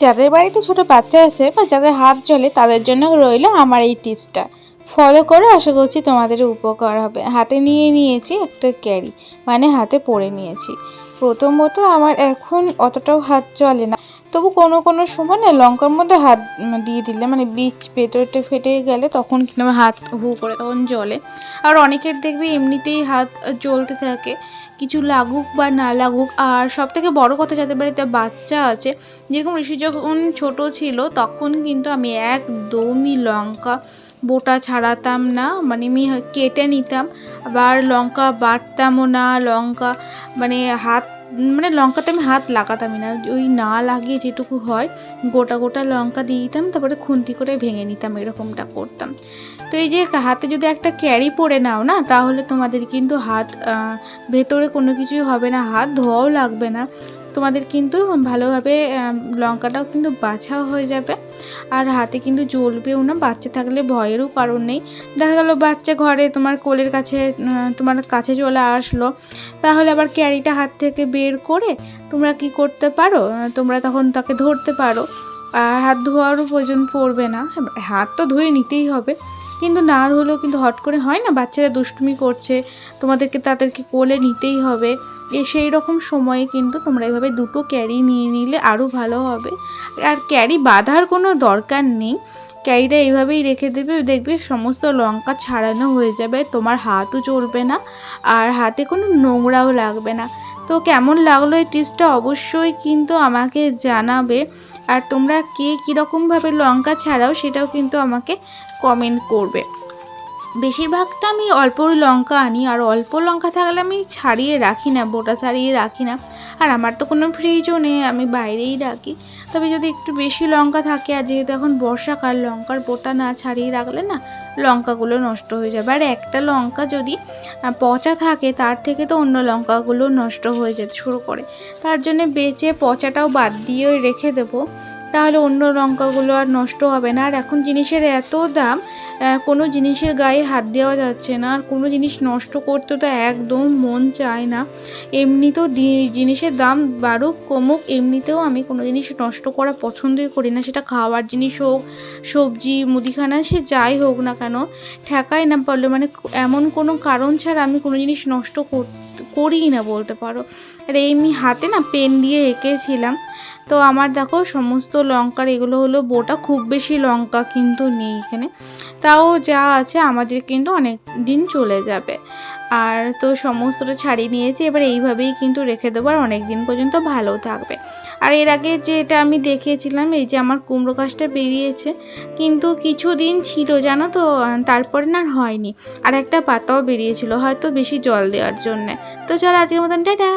যাদের বাড়িতে ছোট বাচ্চা আছে বা যাদের হাত চলে তাদের জন্য রইল আমার এই টিপসটা। ফলো করে, আশা করছি তোমাদের উপকার হবে। হাতে নিয়ে নিয়েছি একটা ক্যারি মানে হাতে পরে নিয়েছি। প্রথমত আমার এখন অতটাও হাত চলে না। তবু কোনো কোনো সময় না লঙ্কার মধ্যে হাত দিয়ে দিলে মানে বীজ পেটে ফেটে গেলে তখন কিন্তু আমার হাত হু করে তখন জলে আর অনেকের দেখবে এমনিতেই হাত জ্বলতে থাকে, কিছু লাগুক বা না লাগুক। আর সব থেকে বড়ো কথা যাদের বাড়িতে বাচ্চা আছে, যেরকম ঋষি যখন ছোট ছিল, তখন কিন্তু আমি একদমই লঙ্কা বোটা ছাড়াতাম না মানে আমি কেটে নিতাম। আবার লঙ্কা বাটতামও না, লঙ্কা মানে হাত মানে লঙ্কাতে আমি হাত লাগাতামই না, ওই না লাগিয়ে যেটুকু হয় গোটা গোটা লঙ্কা দিয়ে দিতাম, তারপরে খুন্তি করে ভেঙে নিতাম, এরকমটা করতাম। তো এই যে হাতে যদি একটা ক্যারি পরে নাও না, তাহলে তোমাদের কিন্তু হাত ভেতরে কোনো কিছুই হবে না, হাত ধোয়াও লাগবে না। তোমাদের কিন্তু ভালোভাবে লঙ্কাটাও কিন্তু বাছাও হয়ে যাবে। আর হাতে কিন্তু জ্বলবেও না, বাচ্চা থাকলে ভয়েরও কারণ নেই। দেখা গেল বাচ্চা ঘরে তোমার কোলের কাছে তোমার কাছে চলে আসলো। তাহলে আবার ক্যারিটা হাত থেকে বের করে তোমরা কি করতে পারো? তোমরা তখন তাকে ধরতে পারো। আর হাত ধোয়ারও প্রয়োজন পড়বে না। হাত তো ধুয়ে নিতেই হবে। কিন্তু না ধুলেও কিন্তু হট করে হয় না? বাচ্চারা দুষ্টুমি করছে, তোমাদেরকে তাদেরকে কোলে নিতেই হবে। এ সেই রকম সময়ে কিন্তু তোমরা এভাবে দুটো ক্যারি নিয়ে নিলে আরও ভালো হবে। আর ক্যারি বাঁধার কোনো দরকার নেই। ক্যারিটা এইভাবেই রেখে দেবে, দেখবে সমস্ত লঙ্কা ছাড়ানো হয়ে যাবে, তোমার হাতও চলবে না আর হাতে কোনো নোংরাও লাগবে না। তো কেমন লাগল এই টিপসটা অবশ্যই কিন্তু আমাকে জানাবে। আর তোমরা কে কীরকমভাবে লঙ্কা ছাড়াও সেটাও কিন্তু আমাকে কমেন্ট করবে। বেশিরভাগটা আমি অল্প লঙ্কা আনি, আর অল্প লঙ্কা থাকলে আমি ছাড়িয়ে রাখি না, বোটা ছাড়িয়ে রাখি না। আর আমার তো কোনো ফ্রিজও নেই, আমি বাইরেই রাখি। তবে যদি একটু বেশি লঙ্কা থাকে, আর যেহেতু এখন বর্ষাকাল, লঙ্কার বোটা না ছাড়িয়ে রাখলে না, লঙ্কাগুলো নষ্ট হয়ে যাবে। আর একটা লঙ্কা যদি পচা থাকে, তার থেকে তো অন্য লঙ্কাগুলো নষ্ট হয়ে যেতে শুরু করে। তার জন্য বেচে পচাটাও বাদ দিয়ে রেখে দেবো। তাহলে অন্য লঙ্কাগুলো আর নষ্ট হবে না। আর এখন জিনিসের এত দাম কোনো জিনিসের গায়ে হাত দেওয়া যাচ্ছে না। আর কোনো জিনিস নষ্ট করতে তো একদম মন চায় না। এমনিতেও জিনিসের দাম বাড়ুক, কমুক, এমনিতেও আমি কোনো জিনিস নষ্ট করা পছন্দই করি না। সেটা খাওয়ার জিনিস হোক, সবজি, মুদিখানা, সে যাই হোক না কেন, ঠেকায় না পারলে। মানে এমন কোনো কারণ ছাড়া আমি কোনো জিনিস নষ্ট করতে করিই না বলতে পারো। আর এমনি হাতে না পেন দিয়ে এঁকেছিলাম। তো আমার দেখো সমস্ত লঙ্কার, এগুলো হলো বোটা, খুব বেশি লঙ্কা কিন্তু নেই এখানে। তাও যা আছে আমাদের কিন্তু অনেক দিন চলে যাবে। আর তো সমস্তটা ছাড়িয়ে নিয়েছি, এবার এইভাবেই কিন্তু রেখে দেবো আর অনেক দিন পর্যন্ত ভালো থাকবে। আর এর আগে যে এটা আমি দেখিয়েছিলাম, এই যে আমার কুমড়ো গাছটা বেরিয়েছে, কিন্তু কিছু দিন ছিল, জানো তো, তারপরে না হয়নি। আর একটা পাতাও বেরিয়েছিল, হয়তো বেশি জল দেওয়ার জন্যে। তো চলো আজকের মতন, টাটা!